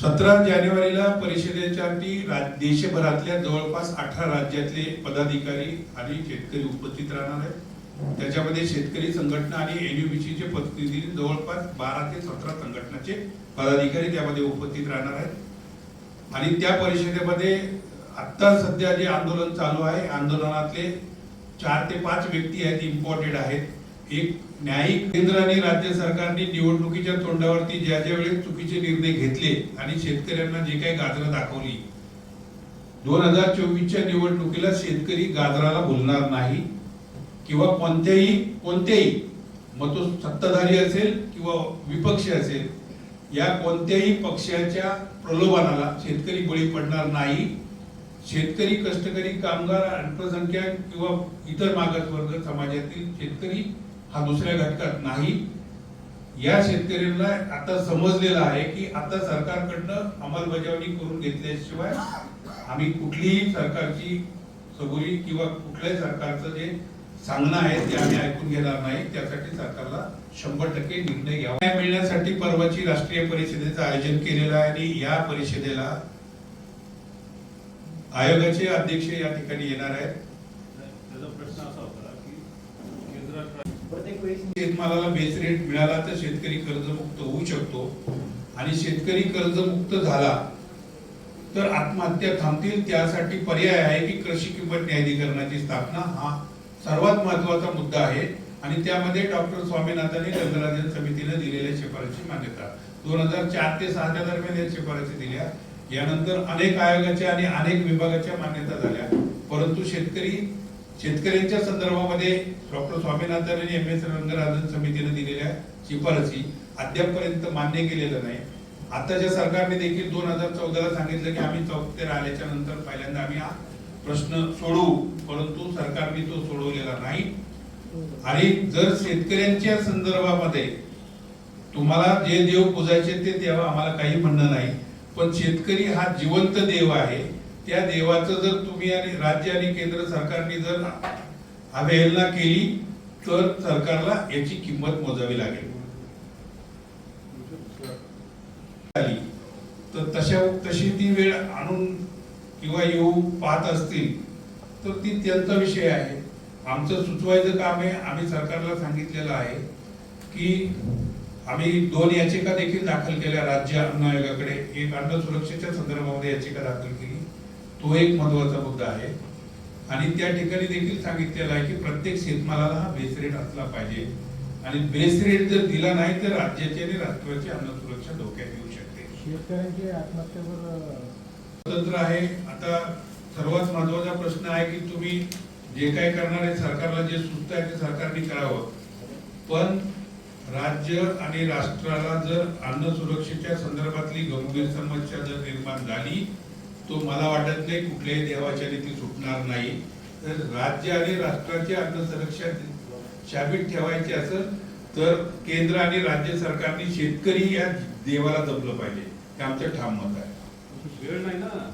सतरा जानेवारीला परिषदेसाठी देशभरातल्या जवळपास अठरा राज्यातले पदाधिकारी आणि शेतकरी उपस्थित राहणार आहेत. त्याच्यामध्ये शेतकरी संघटना आणि एनयूबीसीचे प्रतिनिधी जवळपास बारा ते सतरा संघटनाचे पदाधिकारी त्यामध्ये उपस्थित राहणार आहेत. आणि त्या परिषदेमध्ये आत्ता सध्या जे आंदोलन चालू आहे आंदोलनातले चार ते पाच व्यक्ती आहेत इम्पॉर्टेड आहेत. एक न्यायिक केंद्र आणि राज्य सरकारने निवडणुकीच्या तोंडावरती ज्या ज्या वेळेस चुकीचे निर्णय घेतले आणि शेतकऱ्यांना जे काही गाजरं दाखवली दोन हजार चोवीसच्या निवडणुकीला शेतकरी गाजराला भुलणार नाही किंवा कोणत्याही कोणत्याही मग तो सत्ताधारी असेल किंवा विपक्ष असेल या कोणत्याही पक्षाच्या प्रलोभनाला शेतकरी बळी पडणार नाही. शेतकरी कष्टकरी कामगार अल्पसंख्याक किंवा इतर मागासवर्ग समाजातील शेतकरी हा दुसऱ्या घटकात नाही. या शेतकऱ्यांना आता समजलेलं आहे की आता सरकारकडनं अंमलबजावणी करून घेतल्याशिवाय आम्ही कुठलीही सरकारची सबुरी किंवा कुठल्याही सरकारचं जे सांगणं आहे ते आम्ही ऐकून घेणार नाही. त्यासाठी सरकारला शंभर टक्के निर्णय घ्यावा. न्याय मिळण्यासाठी परवाची राष्ट्रीय परिषदेचं आयोजन केलेलं आहे आणि या परिषदेला आयोगाचे अध्यक्ष या ठिकाणी येणार आहेत. त्याचा प्रश्न असा होता की केंद्रात प्रत्येक वेळेस शेतमालाला बेस रेट मिळाला तर शेतकरी कर्जमुक्त होऊ शकतो. आणि शेतकरी कर्जमुक्त झाला तर आत्महत्या थांबतील. त्यासाठी पर्याय आहे की कृषी किंमत न्यायाधिकरणाची स्थापना. हा सर्वात महत्त्वाचा मुद्दा आहे. आणि त्यामध्ये डॉक्टर स्वामीनाथांनी रंगराजन समितीने दिलेल्या शिफारशी मान्यता. दोन हजार चार ते सहाच्या दरम्यान या शिफारशी दिल्या. यानंतर अनेक आयोगाच्या आणि अनेक विभागाच्या मान्यता झाल्या. परंतु शेतकरी शेतकऱ्यांच्या संदर्भामध्ये डॉक्टर स्वामीनाथन आणि एम एस रंगराजन समितीने दिलेल्या शिफारसी अद्यापपर्यंत मान्य केलेलं नाही. आताच्या सरकारने देखील दोन हजार चौदाला सांगितलं की आम्ही चौथ्या आल्याच्यानंतर पहिल्यांदा आम्ही हा प्रश्न सोडवू परंतु सरकारने तो सोडवलेला नाही. आणि जर शेतकऱ्यांच्या संदर्भामध्ये तुम्हाला जे देव पूजायचे ते देव आम्हाला काही म्हणणं नाही. पण शेतकरी हा जिवंत देव आहे. त्या देवाचं जर तुम्ही आणि राज्य आणि केंद्र सरकारने जर अवहेलना केली तर सरकारला याची किंमत मोजावी लागेल. तर तशा तशी ती वेळ आणून किंवा येऊ पाहत असतील तर ती त्यांचा विषय आहे. आमचं सुचवायचं काम आहे आम्ही सरकारला सांगितलेलं आहे की आम्ही दोन याचिका देखील दाखल केल्या राज्य अन्न आयोगाकडे. एक अन्न सुरक्षेच्या संदर्भामध्ये याचिका दाखल केली. तो एक महत्त्वाचा मुद्दा आहे. आणि त्या ठिकाणी देखील सांगितलेलं आहे की प्रत्येक शेतमालाला हा बेस रेट असला पाहिजे. आणि बेस रेट जर दिला नाही तर राज्याची आणि राष्ट्राची अन्न सुरक्षा धोक्यात येऊ शकते. शेतकऱ्यांची आत्महत्येवर स्वतंत्र आहे. आता सर्वात महत्त्वाचा प्रश्न आहे की तुम्ही जे काय करणार आहे सरकारला जे सुचत आहे ते सरकारने करावं. पण राज्य आणि राष्ट्राला जर अन्न सुरक्षेच्या संदर्भातली गंभीर समस्या जर निर्माण झाली तो मला वाटत नाही कुठल्याही देवाच्या रीती सुटणार नाही. तर राज्य आणि राष्ट्राचे अन्न सुरक्षा शाबित ठेवायचे असेल तर केंद्र आणि राज्य सरकारने शेतकरी या देवाला जपलं पाहिजे. हे आमचं ठाम मत आहे. वेळ नाही ना.